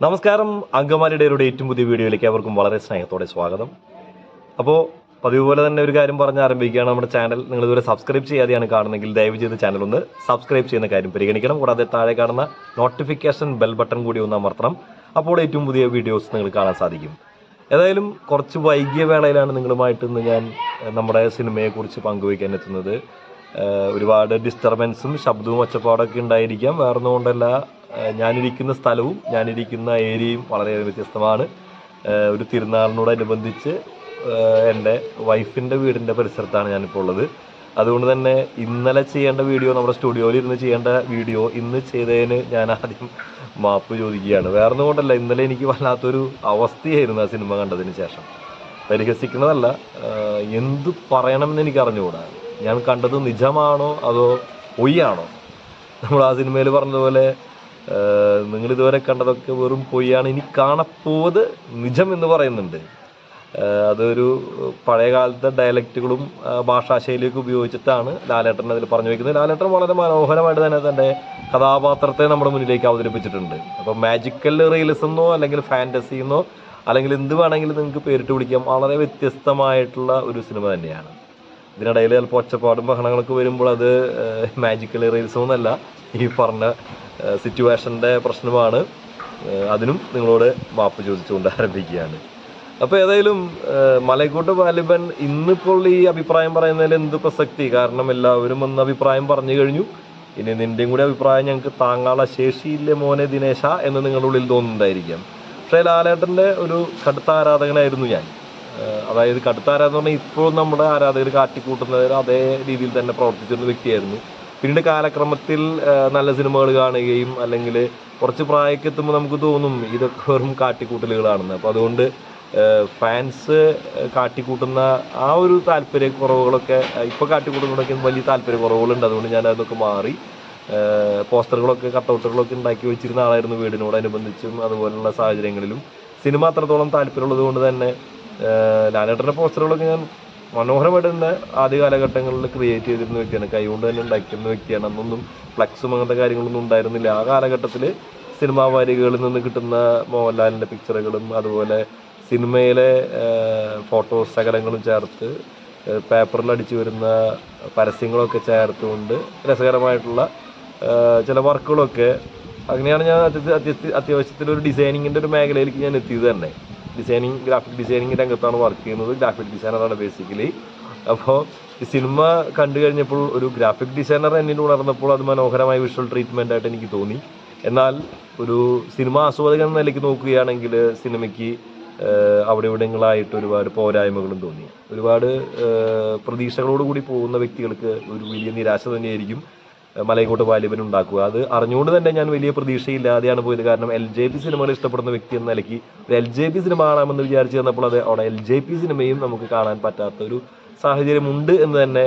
നമസ്കാരം. അങ്കമാലിയുടെ ഏറ്റവും പുതിയ വീഡിയോയിലേക്ക് അവർക്കും വളരെ സ്നേഹത്തോടെ സ്വാഗതം. അപ്പോൾ പതിവ് പോലെ തന്നെ ഒരു കാര്യം പറഞ്ഞ് ആരംഭിക്കുകയാണ് നമ്മുടെ ചാനൽ. നിങ്ങൾ ഇതുവരെ സബ്സ്ക്രൈബ് ചെയ്യാതെയാണ് കാണുന്നതെങ്കിൽ ദയവ് ചെയ്ത് ചാനൽ ഒന്ന് സബ്സ്ക്രൈബ് ചെയ്യുന്ന കാര്യം പരിഗണിക്കണം. കൂടാതെ താഴെ കാണുന്ന നോട്ടിഫിക്കേഷൻ ബെൽ ബട്ടൺ കൂടി ഒന്ന് അമർത്തണം. അപ്പോൾ ഏറ്റവും പുതിയ വീഡിയോസ് നിങ്ങൾ കാണാൻ സാധിക്കും. ഏതായാലും കുറച്ച് വൈകിയ വേളയിലാണ് നിങ്ങളുമായിട്ട് ഇന്ന് ഞാൻ നമ്മുടെ സിനിമയെക്കുറിച്ച് പങ്കുവയ്ക്കാൻ എത്തുന്നത്. ഒരുപാട് ഡിസ്റ്റർബൻസും ശബ്ദവും ഒച്ചപ്പാടൊക്കെ ഉണ്ടായിരിക്കാം. വേറൊന്നും കൊണ്ടല്ല ഏഹ്, ഞാനിരിക്കുന്ന സ്ഥലവും ഞാനിരിക്കുന്ന ഏരിയയും വളരെ വ്യത്യസ്തമാണ്. ഒരു തിരുനാളിനോടനുബന്ധിച്ച് എന്റെ വൈഫിന്റെ വീടിന്റെ പരിസരത്താണ് ഞാനിപ്പോൾ ഉള്ളത്. അതുകൊണ്ട് തന്നെ ഇന്നലെ ചെയ്യേണ്ട വീഡിയോ നമ്മുടെ സ്റ്റുഡിയോയിൽ ഇരുന്ന് ചെയ്യേണ്ട വീഡിയോ ഇന്ന് ചെയ്തതിന് ഞാൻ ആദ്യം മാപ്പ് ചോദിക്കുകയാണ്. വേറെ ഒന്നും കൊണ്ടല്ല ഇന്നലെ എനിക്ക് വല്ലാത്തൊരു അവസ്ഥയായിരുന്നു ആ സിനിമ കണ്ടതിന് ശേഷം. പരിഹസിക്കുന്നതല്ല എന്ത് പറയണമെന്ന് എനിക്ക് അറിഞ്ഞുകൂടാ. ഞാൻ കണ്ടത് നിജമാണോ അതോ പൊയ്യാണോ? നമ്മൾ ആ സിനിമയിൽ പറഞ്ഞതുപോലെ ഇതുവരെ കണ്ടതൊക്കെ വെറും പൊയ്യാണ്. ഇനി കാണപ്പോത് നിജം എന്ന് പറയുന്നുണ്ട് അതൊരു പഴയ കാലത്തെ ഡയലക്റ്റുകളും ഭാഷാശൈലിയൊക്കെ ഉപയോഗിച്ചിട്ടാണ് ലാലേട്ടൻ അതിൽ പറഞ്ഞു വയ്ക്കുന്നത് ലാലേട്ടൻ വളരെ മനോഹരമായിട്ട് തന്നെ തന്റെ കഥാപാത്രത്തെ നമ്മുടെ മുന്നിലേക്ക് അവതരിപ്പിച്ചിട്ടുണ്ട്. അപ്പോൾ മാജിക്കൽ റിയലിസം എന്നോ അല്ലെങ്കിൽ ഫാന്റസിന്നോ അല്ലെങ്കിൽ എന്ത് വേണമെങ്കിലും നിങ്ങൾക്ക് പേരിട്ട് വിളിക്കാം. വളരെ വ്യത്യസ്തമായിട്ടുള്ള ഒരു സിനിമ തന്നെയാണ്. ഇതിനിടയിൽ ചിലപ്പോൾ ഒച്ചപ്പാടും ബഹളങ്ങളൊക്കെ വരുമ്പോൾ അത് മാജിക്കൽ റീൽസൊന്നല്ല ഈ പറഞ്ഞ സിറ്റുവേഷന്റെ പ്രശ്നമാണ്. അതിനും നിങ്ങളോട് മാപ്പ് ചോദിച്ചുകൊണ്ട് ആരംഭിക്കുകയാണ്. അപ്പോൾ ഏതായാലും മലയക്കോട്ട് വാലിബൻ ഇന്നിപ്പോൾ ഈ അഭിപ്രായം പറയുന്നതിൽ എന്ത് പ്രസക്തി? കാരണം എല്ലാവരും ഒന്ന് അഭിപ്രായം പറഞ്ഞു കഴിഞ്ഞു. ഇനി നിന്റെയും കൂടി അഭിപ്രായം ഞങ്ങൾക്ക് താങ്ങാനുള്ള ശേഷിയില്ലേ മോനെ ദിനേശ എന്ന് നിങ്ങളുടെ ഉള്ളിൽ തോന്നുന്നുണ്ടായിരിക്കാം. പക്ഷേ ലാലേട്ടന്റെ ഒരു കടുത്ത ആരാധകനായിരുന്നു ഞാൻ. അതായത് കടുത്ത എന്ന് പറഞ്ഞാൽ ഇപ്പോഴും നമ്മുടെ ആരാധകർ കാട്ടിക്കൂട്ടുന്നതിന് അതേ രീതിയിൽ തന്നെ പ്രവർത്തിച്ചിരുന്ന വ്യക്തിയായിരുന്നു. പിന്നീട് കാലക്രമത്തിൽ നല്ല സിനിമകൾ കാണുകയും അല്ലെങ്കിൽ കുറച്ച് പ്രായമൊക്കെ എത്തുമ്പോൾ നമുക്ക് തോന്നും ഇതൊക്കെ വെറും കാട്ടിക്കൂട്ടലുകളാണെന്ന്. അപ്പോൾ അതുകൊണ്ട് ഫാൻസ് കാട്ടിക്കൂട്ടുന്ന ആ ഒരു താല്പര്യക്കുറവുകളൊക്കെ ഇപ്പോൾ കാട്ടിക്കൂട്ടുന്നതൊക്കെ വലിയ താല്പര്യക്കുറവുകളുണ്ട്. അതുകൊണ്ട് ഞാൻ അതൊക്കെ മാറി പോസ്റ്ററുകളൊക്കെ കട്ടൗട്ടുകളൊക്കെ ഉണ്ടാക്കി വെച്ചിരുന്ന ആളായിരുന്നു വീടിനോടനുബന്ധിച്ചും അതുപോലുള്ള സാഹചര്യങ്ങളിലും. സിനിമ അത്രത്തോളം താല്പര്യമുള്ളത് കൊണ്ട് തന്നെ ലാലേട്ടന്റെ പോസ്റ്ററുകളൊക്കെ ഞാൻ മനോഹരമായിട്ട് തന്നെ ആദ്യ കാലഘട്ടങ്ങളിൽ ക്രിയേറ്റ് ചെയ്തിരുന്ന വ്യക്തിയാണ്. കൈകൊണ്ട് തന്നെ ഉണ്ടാക്കിയിരുന്ന വ്യക്തിയാണ്. അന്നൊന്നും ഫ്ലക്സും അങ്ങനത്തെ കാര്യങ്ങളൊന്നും ഉണ്ടായിരുന്നില്ല. ആ കാലഘട്ടത്തിൽ സിനിമാ വാരികകളിൽ നിന്ന് കിട്ടുന്ന മോഹൻലാലിന്റെ പിക്ചറുകളും അതുപോലെ സിനിമയിലെ ഫോട്ടോ സകലങ്ങളും ചേർത്ത് പേപ്പറിൽ അടിച്ചു വരുന്ന പരസ്യങ്ങളൊക്കെ ചേർത്തുകൊണ്ട് രസകരമായിട്ടുള്ള ചില വർക്കുകളൊക്കെ അങ്ങനെയാണ് ഞാൻ അത്യ- അത്യ- അത്യാവശ്യത്തിൽ ഒരു ഡിസൈനിങ്ങിന്റെ ഒരു മേഖലയിലേക്ക് ഞാൻ എത്തിയത് തന്നെ. ഡിസൈനിങ് ഗ്രാഫിക് ഡിസൈനിങ് രംഗത്താണ് വർക്ക് ചെയ്യുന്നത്. ഗ്രാഫിക് ഡിസൈനറാണ് ബേസിക്കലി അപ്പോൾ ഈ സിനിമ കണ്ടു കഴിഞ്ഞപ്പോൾ ഒരു ഗ്രാഫിക് ഡിസൈനർ എന്നിൽ ഉണർന്നപ്പോൾ അത് മനോഹരമായ വിഷ്വൽ ട്രീറ്റ്മെന്റ് ആയിട്ട് എനിക്ക് തോന്നി. എന്നാൽ ഒരു സിനിമ ആസ്വാദകൻ എന്ന നിലയ്ക്ക് നോക്കുകയാണെങ്കിൽ സിനിമയ്ക്ക് അവിടെ ഇവിടങ്ങളായിട്ട് ഒരുപാട് പോരായ്മകളും തോന്നി. ഒരുപാട് പ്രതീക്ഷകളോടുകൂടി കൂടി പോകുന്ന വ്യക്തികൾക്ക് ഒരു വലിയ നിരാശ തന്നെയായിരിക്കും. മലയക്കോട്ട് വാലിബൻ ഉണ്ടാക്കുക. അത് അറിഞ്ഞുകൊണ്ട് തന്നെ ഞാൻ വലിയ പ്രതീക്ഷയില്ലാതെയാണ് പോയത്. കാരണം എൽ ജെ പി സിനിമകൾ ഇഷ്ടപ്പെടുന്ന വ്യക്തി എന്ന നിലയ്ക്ക് ഒരു എൽ ജെ പി സിനിമ കാണാമെന്ന് വിചാരിച്ചു തന്നപ്പോൾ അത് അവിടെ എൽ ജെ പി സിനിമയും നമുക്ക് കാണാൻ പറ്റാത്ത ഒരു സാഹചര്യമുണ്ട് എന്ന് തന്നെ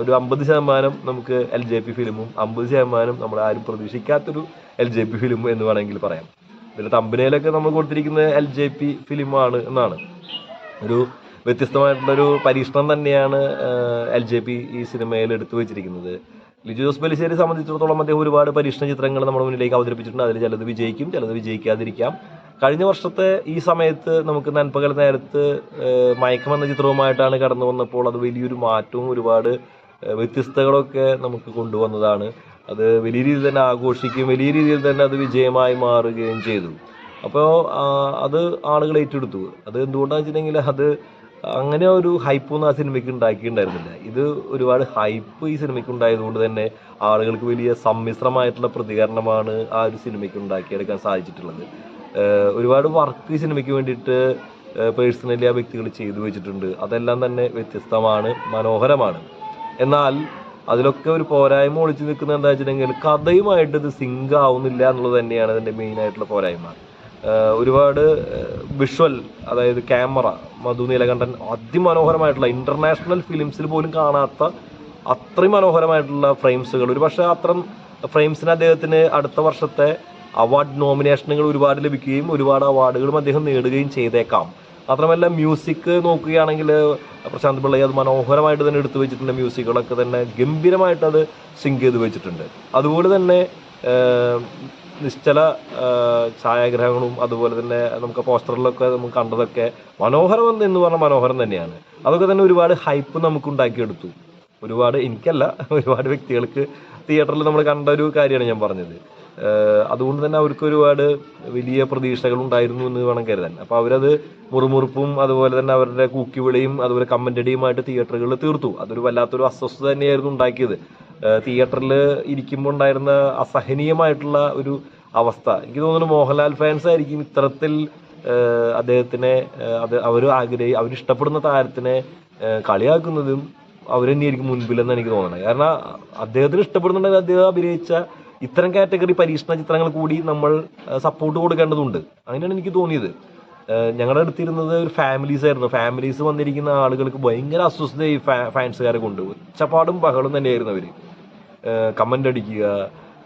ഒരു അമ്പത് ശതമാനം നമുക്ക് എൽ ജെ പി ഫിലിമും അമ്പത് ശതമാനം നമ്മൾ ആരും പ്രതീക്ഷിക്കാത്തൊരു എൽ ജെ പി ഫിലിമും എന്ന് വേണമെങ്കിൽ പറയാം. ഇതിൽ തമ്പനയിലൊക്കെ നമ്മൾ കൊടുത്തിരിക്കുന്നത് എൽ ജെ പി ഫിലിമാണ് എന്നാണ്. ഒരു വ്യത്യസ്തമായിട്ടുള്ളൊരു പരീക്ഷണം തന്നെയാണ് എൽ ജെ പി ഈ സിനിമയിൽ എടുത്തു വെച്ചിരിക്കുന്നത്. ലിജു ജോസ് പെലിശ്ശേരി സംബന്ധിച്ചിടത്തോളം അദ്ദേഹം ഒരുപാട് പരീക്ഷണ ചിത്രങ്ങൾ നമ്മുടെ മുന്നിലേക്ക് അവതരിപ്പിച്ചിട്ടുണ്ട്. അതിൽ ചിലത് വിജയിക്കും ചിലത് വിജയിക്കാതിരിക്കാം. കഴിഞ്ഞ വർഷത്തെ ഈ സമയത്ത് നമുക്ക് നൻപകൽ നേരത്ത് മയക്കമെന്ന ചിത്രവുമായിട്ടാണ് കടന്നു വന്നപ്പോൾ അത് വലിയൊരു മാറ്റവും ഒരുപാട് വ്യത്യസ്തകളൊക്കെ നമുക്ക് കൊണ്ടുവന്നതാണ്. അത് വലിയ രീതിയിൽ തന്നെ ആഘോഷിക്കുകയും വലിയ രീതിയിൽ തന്നെ അത് വിജയമായി മാറുകയും ചെയ്തു. അപ്പോൾ അത് ആളുകൾ ഏറ്റെടുത്തു. അത് എന്തുകൊണ്ടാണെന്ന് വെച്ചിട്ടുണ്ടെങ്കിൽ അത് അങ്ങനെ ഒരു ഹൈപ്പൊന്നും ആ സിനിമയ്ക്ക് ഉണ്ടാക്കിയിട്ടുണ്ടായിരുന്നില്ല. ഇത് ഒരുപാട് ഹൈപ്പ് ഈ സിനിമയ്ക്ക് ഉണ്ടായതുകൊണ്ട് തന്നെ ആളുകൾക്ക് വലിയ സമ്മിശ്രമായിട്ടുള്ള പ്രതികരണമാണ് ആ ഒരു സിനിമയ്ക്ക് ഉണ്ടാക്കിയെടുക്കാൻ സാധിച്ചിട്ടുള്ളത്. ഒരുപാട് വർക്ക് ഈ സിനിമയ്ക്ക് വേണ്ടിയിട്ട് പേഴ്സണലി ആ വ്യക്തികൾ ചെയ്തു വെച്ചിട്ടുണ്ട്. അതെല്ലാം തന്നെ വ്യത്യസ്തമാണ് മനോഹരമാണ്. എന്നാൽ അതിലൊക്കെ ഒരു പോരായ്മ ഒളിച്ചു നിൽക്കുന്നത് എന്താ വെച്ചിട്ടുണ്ടെങ്കിൽ കഥയുമായിട്ട് ഇത് സിങ്ക് ആവുന്നില്ല എന്നുള്ളത് തന്നെയാണ് അതിന്റെ മെയിൻ ആയിട്ടുള്ള പോരായ്മ. ഒരുപാട് വിഷ്വൽ അതായത് ക്യാമറ മധു നീലകണ്ഠൻ അതിമനോഹരമായിട്ടുള്ള ഇന്റർനാഷണൽ ഫിലിംസിൽ പോലും കാണാത്ത അത്രയും മനോഹരമായിട്ടുള്ള ഫ്രെയിംസുകൾ ഒരു പക്ഷേ അത്രയും ഫ്രെയിംസിന് അദ്ദേഹത്തിന് അടുത്ത വർഷത്തെ അവാർഡ് നോമിനേഷനുകൾ ഒരുപാട് ലഭിക്കുകയും ഒരുപാട് അവാർഡുകളും അദ്ദേഹം നേടുകയും ചെയ്തേക്കാം. മാത്രമല്ല മ്യൂസിക് നോക്കുകയാണെങ്കിൽ പ്രശാന്ത് പിള്ളയെ അത് മനോഹരമായിട്ട് തന്നെ എടുത്തു വെച്ചിട്ടുണ്ട്. മ്യൂസിക്കുകളൊക്കെ തന്നെ ഗംഭീരമായിട്ട് അത് സിങ്ക് ചെയ്ത് വെച്ചിട്ടുണ്ട്. അതുപോലെ തന്നെ നിശ്ചല ഛായാഗ്രഹങ്ങളും അതുപോലെ തന്നെ നമുക്ക് പോസ്റ്ററിലൊക്കെ നമുക്ക് കണ്ടതൊക്കെ മനോഹരം എന്ന് പറഞ്ഞാൽ മനോഹരം തന്നെയാണ്. അതൊക്കെ തന്നെ ഒരുപാട് ഹൈപ്പ് നമുക്ക് ഉണ്ടാക്കിയെടുത്തു. ഒരുപാട് എനിക്കല്ല ഒരുപാട് വ്യക്തികൾക്ക് തിയേറ്ററിൽ നമ്മൾ കണ്ട ഒരു കാര്യമാണ് ഞാൻ പറഞ്ഞത്. അതുകൊണ്ട് തന്നെ അവർക്ക് ഒരുപാട് വലിയ പ്രതീക്ഷകൾ ഉണ്ടായിരുന്നു എന്ന് വേണം കരുതാൻ. അപ്പോൾ അവരത് മുറുമുറുപ്പും അതുപോലെ തന്നെ അവരുടെ കൂക്കിവിളിയും അതുപോലെ കമന്റടിയുമായിട്ട് തിയേറ്ററുകളിൽ തീർത്തു. അതൊരു വല്ലാത്തൊരു അസ്വസ്ഥത തന്നെയായിരുന്നു ഉണ്ടാക്കിയത്. തിയേറ്ററിൽ ഇരിക്കുമ്പോൾ ഉണ്ടായിരുന്ന അസഹനീയമായിട്ടുള്ള ഒരു അവസ്ഥ. എനിക്ക് തോന്നുന്നു മോഹൻലാൽ ഫാൻസ് ആയിരിക്കും ഇത്തരത്തിൽ അദ്ദേഹത്തിനെ അത് അവർ ആഗ്രഹി അവരിഷ്ടപ്പെടുന്ന താരത്തിനെ കളിയാക്കുന്നതും അവർ തന്നെയായിരിക്കും മുൻപിലെന്ന് എനിക്ക് തോന്നുന്നത്. കാരണം അദ്ദേഹത്തിന് ഇഷ്ടപ്പെടുന്നുണ്ടെങ്കിൽ അദ്ദേഹം അഭിനയിച്ച ഇത്തരം കാറ്റഗറി പരീക്ഷണ ചിത്രങ്ങൾ കൂടി നമ്മൾ സപ്പോർട്ട് കൊടുക്കേണ്ടതുണ്ട്. അങ്ങനെയാണ് എനിക്ക് തോന്നിയത്. ഞങ്ങളുടെ അടുത്തിരുന്നത് ഒരു ഫാമിലീസ് ആയിരുന്നു. ഫാമിലീസ് വന്നിരിക്കുന്ന ആളുകൾക്ക് ഭയങ്കര അസ്വസ്ഥതയായി ഫാൻസുകാരെ കൊണ്ട്. ഒച്ചപ്പാടും ബഹളും തന്നെയായിരുന്നു അവർ കമന്റ് അടിക്കുക.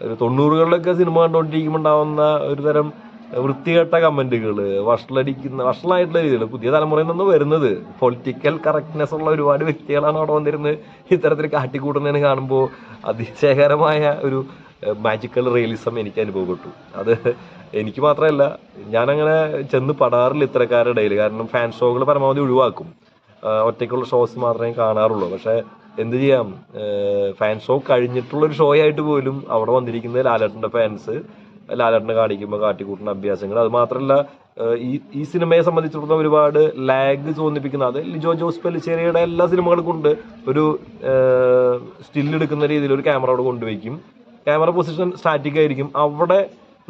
ഒരു തൊണ്ണൂറുകളിലൊക്കെ സിനിമ കണ്ടുകൊണ്ടിരിക്കുമ്പോൾ ഉണ്ടാവുന്ന ഒരു തരം വൃത്തികെട്ട കമന്റുകൾ വഷളടിക്കുന്ന വഷളായിട്ടുള്ള രീതിയിൽ പുതിയ തലമുറയിൽ നിന്ന് വരുന്നത് പൊളിറ്റിക്കൽ കറക്റ്റ്നെസ് ഉള്ള ഒരുപാട് വ്യക്തികളാണ് അവിടെ വന്നിരുന്നത് ഇത്തരത്തിൽ കാട്ടിക്കൂട്ടുന്നതിന് കാണുമ്പോൾ അതിശയകരമായ ഒരു മാജിക്കൽ റിയലിസം എനിക്ക് അനുഭവപ്പെട്ടു. അത് എനിക്ക് മാത്രമല്ല ഞാനങ്ങനെ ചെന്ന് പടാറില്ല ഇത്തരക്കാരുടെ ഇടയിൽ. കാരണം ഫാൻ ഷോകൾ പരമാവധി ഒഴിവാക്കും. ഒറ്റയ്ക്കുള്ള ഷോസ് മാത്രമേ കാണാറുള്ളൂ. പക്ഷേ എന്ത് ചെയ്യാം? ഫാൻ ഷോ കഴിഞ്ഞിട്ടുള്ള ഒരു ഷോ ആയിട്ട് പോലും അവിടെ വന്നിരിക്കുന്നത് ലാലേട്ടന്റെ ഫാൻസ് ലാലേട്ടനെ കാണിക്കുമ്പോൾ കാട്ടിക്കൂട്ടുന്ന അഭ്യാസങ്ങൾ. അത് മാത്രമല്ല ഈ ഈ സിനിമയെ സംബന്ധിച്ചിടത്തോളം ഒരുപാട് ലാഗ് തോന്നിപ്പിക്കുന്ന അത് ലിജോ ജോസ് പെല്ലിശ്ശേരിയുടെ എല്ലാ സിനിമകൾക്കും ഉണ്ട്. ഒരു സ്റ്റില്ലെടുക്കുന്ന രീതിയിൽ ഒരു ക്യാമറ അവിടെ കൊണ്ടുവയ്ക്കും. ക്യാമറ പൊസിഷൻ സ്റ്റാറ്റിക് ആയിരിക്കും. അവിടെ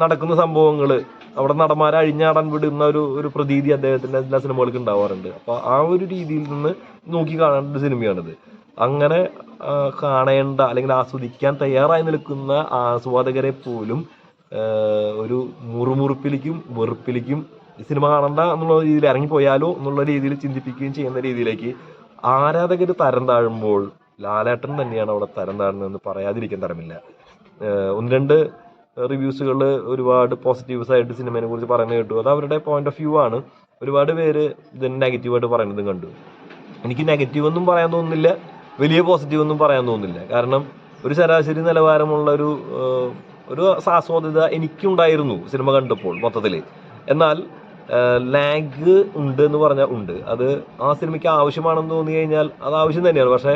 നടക്കുന്ന സംഭവങ്ങൾ അവിടെ നടന്മാരെ അഴിഞ്ഞാടാൻ വിടുന്ന ഒരു ഒരു പ്രതീതി അദ്ദേഹത്തിന്റെ എല്ലാ സിനിമകൾക്കും ഉണ്ടാവാറുണ്ട്. അപ്പോൾ ആ ഒരു രീതിയിൽ നിന്ന് നോക്കി കാണേണ്ട സിനിമയാണിത്. അങ്ങനെ കാണേണ്ട അല്ലെങ്കിൽ ആസ്വദിക്കാൻ തയ്യാറായി നിൽക്കുന്ന ആസ്വാദകരെ പോലും ഒരു മുറുമുറുപ്പിലേക്കും വെറുപ്പിലേക്കും സിനിമ കാണണ്ട എന്നുള്ള രീതിയിൽ ഇറങ്ങിപ്പോയാലോ എന്നുള്ള രീതിയിൽ ചിന്തിപ്പിക്കുകയും ചെയ്യുന്ന രീതിയിലേക്ക് ആരാധകർ തരം താഴുമ്പോൾ ലാലേട്ടൻ തന്നെയാണ് അവിടെ തരം താഴുന്നതെന്ന് പറയാതിരിക്കാൻ തരമില്ല. ഒന്ന് രണ്ട് റിവ്യൂസുകൾ ഒരുപാട് പോസിറ്റീവ്സ് ആയിട്ട് സിനിമയെ കുറിച്ച് പറയുന്നത് കേട്ടു. അത് അവരുടെ പോയിന്റ് ഓഫ് വ്യൂ ആണ്. ഒരുപാട് പേര് ഇതിന് നെഗറ്റീവായിട്ട് പറയുന്നതും കണ്ടു. എനിക്ക് നെഗറ്റീവ് ഒന്നും പറയാൻ തോന്നുന്നില്ല. വലിയ പോസിറ്റീവ് ഒന്നും പറയാൻ തോന്നുന്നില്ല കാരണം ഒരു ശരാശരി നിലവാരമുള്ള ഒരു ഒരു ആസ്വാദ്യത എനിക്കുണ്ടായിരുന്നു സിനിമ കണ്ടപ്പോൾ മൊത്തത്തിൽ എന്നാൽ ലാഗ് ഉണ്ട് എന്ന് പറഞ്ഞാൽ ഉണ്ട്. അത് ആ സിനിമയ്ക്ക് ആവശ്യമാണെന്ന് തോന്നി കഴിഞ്ഞാൽ അത് ആവശ്യം തന്നെയാണ്. പക്ഷേ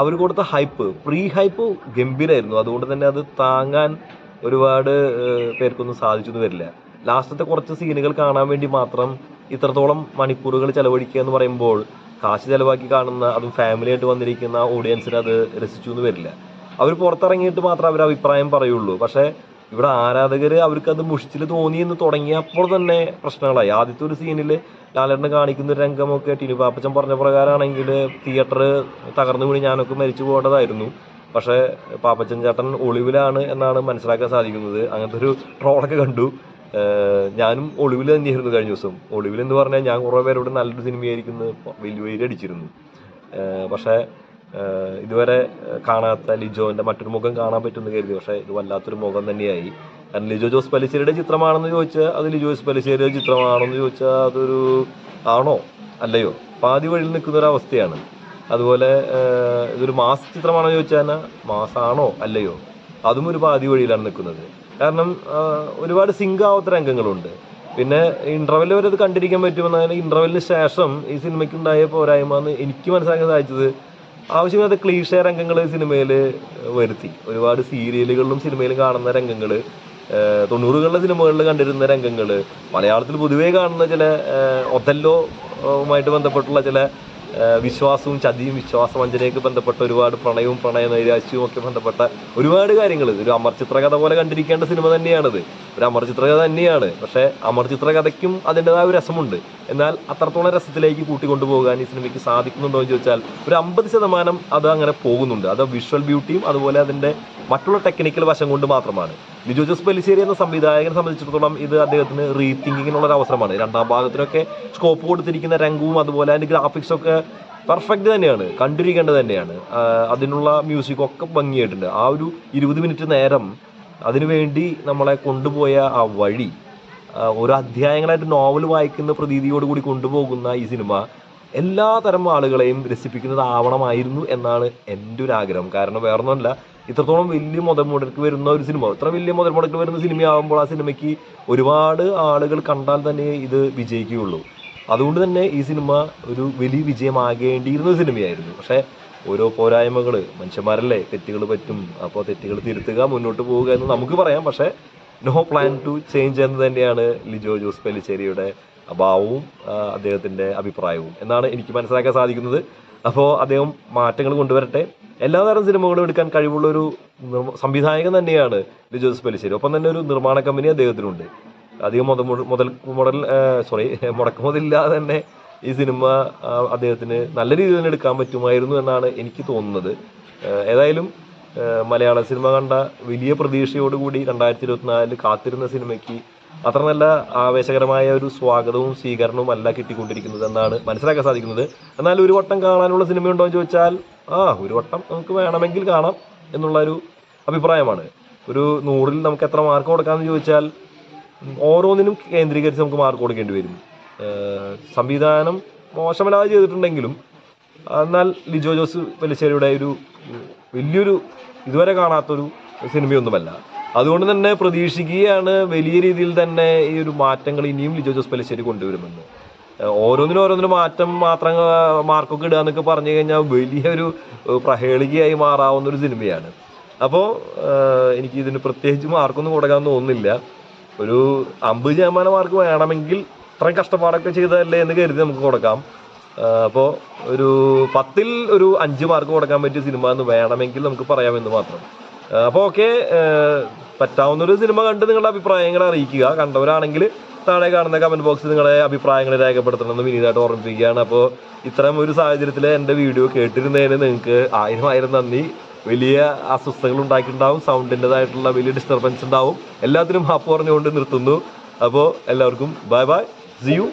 അവർ കൊടുത്ത ഹൈപ്പ് പ്രീ ഹൈപ്പ് ഗംഭീരമായിരുന്നു അതുകൊണ്ട് തന്നെ അത് താങ്ങാൻ ഒരുപാട് പേർക്കൊന്നും സാധിച്ചൊന്നും വരില്ല. ലാസ്റ്റത്തെ കുറച്ച് സീനുകൾ കാണാൻ വേണ്ടി മാത്രം ഇത്രത്തോളം മണിക്കൂറുകൾ ചെലവഴിക്കുക എന്ന് പറയുമ്പോൾ കാശ് ചെലവാക്കി കാണുന്ന അതും ഫാമിലി ആയിട്ട് വന്നിരിക്കുന്ന ഓഡിയൻസിന് അത് രസിച്ചു എന്ന് വരില്ല. അവർ പുറത്തിറങ്ങിയിട്ട് മാത്രമേ അവർ അഭിപ്രായം പറയുള്ളൂ. പക്ഷേ ഇവിടെ ആരാധകർ അവർക്ക് അത് മുഷിച്ചിൽ തോന്നി എന്ന് തുടങ്ങിയപ്പോൾ തന്നെ പ്രശ്നങ്ങളായി. ആദ്യത്തെ ഒരു സീനിൽ ലാലേട്ടനെ കാണിക്കുന്ന ഒരു രംഗമൊക്കെ ടിനു പാപ്പച്ചൻ പറഞ്ഞ പ്രകാരമാണെങ്കിൽ തിയേറ്റർ തകർന്നു വീണ് ഞാനൊക്കെ മരിച്ചു പോകേണ്ടതായിരുന്നു. പക്ഷേ പാപ്പച്ചൻ ചേട്ടൻ ഒളിവിലാണ് എന്നാണ് മനസ്സിലാക്കാൻ സാധിക്കുന്നത്. അങ്ങനത്തെ ഒരു ട്രോളൊക്കെ കണ്ടു. ഞാനും ഒളിവിൽ തന്നെയായിരുന്നു കഴിഞ്ഞ ദിവസം. ഒളിവിൽ എന്ന് പറഞ്ഞാൽ ഞാൻ കുറേ പേരോട് നല്ലൊരു സിനിമയായിരിക്കും വലിയ അടിച്ചിരുന്നു. പക്ഷേ ഇതുവരെ കാണാത്ത ലിജോന്റെ മറ്റൊരു മുഖം കാണാൻ പറ്റുമെന്ന് കരുതി. പക്ഷേ ഇത് വല്ലാത്തൊരു മുഖം തന്നെയായി. കാരണം ലിജോ ജോസ് പലിശ്ശേരിയുടെ ചിത്രമാണെന്ന് ചോദിച്ചാൽ അത് ലിജോ ജോസ് പലിശ്ശേരിയുടെ ചിത്രമാണെന്ന് ചോദിച്ചാൽ അതൊരു ആണോ? അല്ലയോ? പാതി വഴിയിൽ നിൽക്കുന്ന ഒരു അവസ്ഥയാണ്. അതുപോലെ ഇതൊരു മാസ് ചിത്രമാണോ ചോദിച്ചാൽ മാസാണോ? അല്ലയോ? അതും ഒരു പാതി വഴിയിലാണ് നിൽക്കുന്നത്. കാരണം ഒരുപാട് സിങ്ക് ആവാത്ത രംഗങ്ങളുണ്ട്. പിന്നെ ഇന്റർവെൽ വരെ അത് കണ്ടിരിക്കാൻ പറ്റുമെന്നാൽ ഇന്റർവെല്ലിന് ശേഷം ഈ സിനിമയ്ക്ക് ഉണ്ടായ പോരായ്മ എന്ന് എനിക്ക് മനസ്സിലാക്കാൻ സാധിച്ചത് ആവശ്യമില്ലാത്ത ക്ലീഷ രംഗങ്ങൾ സിനിമയിൽ വരുത്തി. ഒരുപാട് സീരിയലുകളിലും സിനിമയിലും കാണുന്ന രംഗങ്ങൾ തൊണ്ണൂറുകളിലെ സിനിമകളിൽ കണ്ടിരുന്ന രംഗങ്ങൾ മലയാളത്തിൽ പൊതുവേ കാണുന്ന ചില ഒതല്ലോവുമായിട്ട് ബന്ധപ്പെട്ടുള്ള ചില വിശ്വാസവും ചതിയും വിശ്വാസവഞ്ചനയൊക്കെ ബന്ധപ്പെട്ട ഒരുപാട് പ്രണയവും പ്രണയ നൈരാശ്യവും ഒക്കെ ബന്ധപ്പെട്ട ഒരുപാട് കാര്യങ്ങൾ. ഒരു അമർ ചിത്രകഥ പോലെ കണ്ടിരിക്കേണ്ട സിനിമ തന്നെയാണിത്. ഒരു അമർ ചിത്രകഥ തന്നെയാണ്. പക്ഷേ അമർ ചിത്രകഥയ്ക്കും അതിന്റെതായ ഒരു രസമുണ്ട്. എന്നാൽ അത്രത്തോളം രസത്തിലേക്ക് കൂട്ടിക്കൊണ്ടുപോകാൻ ഈ സിനിമയ്ക്ക് സാധിക്കുന്നുണ്ടോ എന്ന് ചോദിച്ചാൽ ഒരു അമ്പത് ശതമാനം അത് അങ്ങനെ പോകുന്നുണ്ട്. അത് വിഷ്വൽ ബ്യൂട്ടിയും അതുപോലെ അതിന്റെ മറ്റുള്ള ടെക്നിക്കൽ വശം കൊണ്ട് മാത്രമാണ്. ലിജോ ജോസ് പെലിശ്ശേരി എന്ന സംവിധായകനെ സംബന്ധിച്ചിടത്തോളം ഇത് അദ്ദേഹത്തിന് റീതിങ്കിങ്ങിനുള്ള ഒരു അവസരമാണ്. രണ്ടാം ഭാഗത്തിനൊക്കെ സ്കോപ്പ് കൊടുത്തിരിക്കുന്ന രംഗവും അതുപോലെ അതിന്റെ ഗ്രാഫിക്സൊക്കെ പെർഫെക്റ്റ് തന്നെയാണ്. കണ്ടിരിക്കേണ്ടത് തന്നെയാണ്. അതിനുള്ള മ്യൂസിക് ഒക്കെ ഭംഗിയായിട്ടുണ്ട്. ആ ഒരു ഇരുപത് മിനിറ്റ് നേരം അതിനുവേണ്ടി നമ്മളെ കൊണ്ടുപോയ ആ വഴി ഓരോ അധ്യായങ്ങളായിട്ട് നോവൽ വായിക്കുന്ന പ്രതീതിയോടുകൂടി കൊണ്ടുപോകുന്ന ഈ സിനിമ എല്ലാ തരം ആളുകളെയും രസിപ്പിക്കുന്നതാവണമായിരുന്നു എന്നാണ് എന്റെ ഒരു ആഗ്രഹം. കാരണം വേറൊന്നുമല്ല ഇത്രത്തോളം വലിയ മുതൽ മുടക്ക് വരുന്ന ഒരു സിനിമ ഇത്ര വലിയ മുതൽ മുടക്ക് വരുന്ന സിനിമയാകുമ്പോൾ ആ സിനിമയ്ക്ക് ഒരുപാട് ആളുകൾ കണ്ടാൽ തന്നെ ഇത് വിജയിക്കുകയുള്ളൂ. അതുകൊണ്ട് തന്നെ ഈ സിനിമ ഒരു വലിയ വിജയമാകേണ്ടിയിരുന്ന സിനിമയായിരുന്നു. പക്ഷേ ഓരോ പോരായ്മകൾ മനുഷ്യന്മാരല്ലേ? തെറ്റുകൾ പറ്റും. അപ്പോൾ തെറ്റുകൾ തിരുത്തുക മുന്നോട്ട് പോവുക എന്ന് നമുക്ക് പറയാം. പക്ഷേ നോ പ്ലാൻ ടു ചേഞ്ച് എന്ന് തന്നെയാണ് ലിജോ ജോസ് പെല്ലിശ്ശേരിയുടെ അഭാവവും അദ്ദേഹത്തിന്റെ അഭിപ്രായവും എന്നാണ് എനിക്ക് മനസ്സിലാക്കാൻ സാധിക്കുന്നത്. അപ്പോൾ അദ്ദേഹം മാറ്റങ്ങൾ കൊണ്ടുവരട്ടെ. എല്ലാ തരം സിനിമകളും എടുക്കാൻ കഴിവുള്ള ഒരു സംവിധായകൻ തന്നെയാണ് ലിജോ ജോസ് പെല്ലിശ്ശേരി ഒപ്പം തന്നെ ഒരു നിർമ്മാണ കമ്പനി അദ്ദേഹത്തിനുണ്ട്. അധികം മുതൽ മുതൽ മുതൽ സോറി മുടക്കുമുതലില്ലാതെ തന്നെ ഈ സിനിമ അദ്ദേഹത്തിന് നല്ല രീതിയിൽ തന്നെ എടുക്കാൻ പറ്റുമായിരുന്നു എന്നാണ് എനിക്ക് തോന്നുന്നത്. ഏതായാലും മലയാള സിനിമ കണ്ട വലിയ പ്രതീക്ഷയോടുകൂടി രണ്ടായിരത്തി ഇരുപത്തിനാലിൽ കാത്തിരുന്ന സിനിമയ്ക്ക് അത്ര നല്ല ആവേശകരമായ ഒരു സ്വാഗതവും സ്വീകരണവും അല്ല കിട്ടിക്കൊണ്ടിരിക്കുന്നത് എന്നാണ് മനസ്സിലാക്കാൻ സാധിക്കുന്നത്. എന്നാൽ ഒരു വട്ടം കാണാനുള്ള സിനിമയുണ്ടോ എന്ന് ചോദിച്ചാൽ ആ ഒരു വട്ടം നമുക്ക് വേണമെങ്കിൽ കാണാം എന്നുള്ള ഒരു അഭിപ്രായമാണ്. ഒരു നൂറിൽ നമുക്ക് എത്ര മാർക്ക് കൊടുക്കാമെന്ന് ചോദിച്ചാൽ ഓരോന്നിനും കേന്ദ്രീകരിച്ച് നമുക്ക് മാർക്ക് കൊടുക്കേണ്ടി വരും. സംവിധാനം മോശമല്ലാതെ ചെയ്തിട്ടുണ്ടെങ്കിലും എന്നാൽ ലിജോ ജോസ് പെല്ലിശ്ശേരിയുടെ ഒരു വലിയൊരു ഇതുവരെ കാണാത്തൊരു സിനിമയൊന്നുമല്ല. അതുകൊണ്ട് തന്നെ പ്രതീക്ഷിക്കുകയാണ് വലിയ രീതിയിൽ തന്നെ ഈ ഒരു മാറ്റങ്ങൾ ഇനിയും ലിജോ ജോസ് പെല്ലിശ്ശേരി കൊണ്ടുവരുമെന്ന്. ഓരോന്നിനും ഓരോന്നിനും മാറ്റം മാത്രം മാർക്കൊക്കെ ഇടുക എന്നൊക്കെ പറഞ്ഞു കഴിഞ്ഞാൽ വലിയൊരു പ്രഹേളികയായി മാറാവുന്ന ഒരു സിനിമയാണ്. അപ്പോൾ എനിക്ക് ഇതിന് പ്രത്യേകിച്ച് മാർക്കൊന്നും കൊടുക്കാൻ തോന്നുന്നില്ല. ഒരു അമ്പത് ശതമാനം മാർക്ക് വേണമെങ്കിൽ ഇത്രയും കഷ്ടപ്പാടൊക്കെ ചെയ്തതല്ലേ എന്ന് കരുതി നമുക്ക് കൊടുക്കാം. അപ്പോൾ ഒരു പത്തിൽ ഒരു അഞ്ച് മാർക്ക് കൊടുക്കാൻ പറ്റിയ സിനിമ എന്ന് വേണമെങ്കിൽ നമുക്ക് പറയാമെന്ന് മാത്രം. അപ്പോൾ ഓക്കെ പറ്റാവുന്ന ഒരു സിനിമ കണ്ട് നിങ്ങളുടെ അഭിപ്രായങ്ങൾ അറിയിക്കുക. കണ്ടവരാണെങ്കിൽ താഴെ കാണുന്ന കമന്റ് ബോക്സിൽ നിങ്ങളുടെ അഭിപ്രായങ്ങൾ രേഖപ്പെടുത്തണമെന്ന് വിനീതായിട്ട് ഓർമ്മിപ്പിക്കുകയാണ്. അപ്പോൾ ഇത്തരം ഒരു സാഹചര്യത്തിൽ എന്റെ വീഡിയോ കേട്ടിരുന്നതിന് നിങ്ങൾക്ക് ആയിരം ആയിരം നന്ദി. വലിയ അസ്വസ്ഥതകൾ ഉണ്ടാക്കിയിട്ടുണ്ടാവും. സൗണ്ടിന്റെതായിട്ടുള്ള വലിയ ഡിസ്റ്റർബൻസ് ഉണ്ടാവും. എല്ലാത്തിനും ഹാപ്പ് പറഞ്ഞുകൊണ്ട് നിർത്തുന്നു. അപ്പോൾ എല്ലാവർക്കും ബൈ ബൈ Brasil.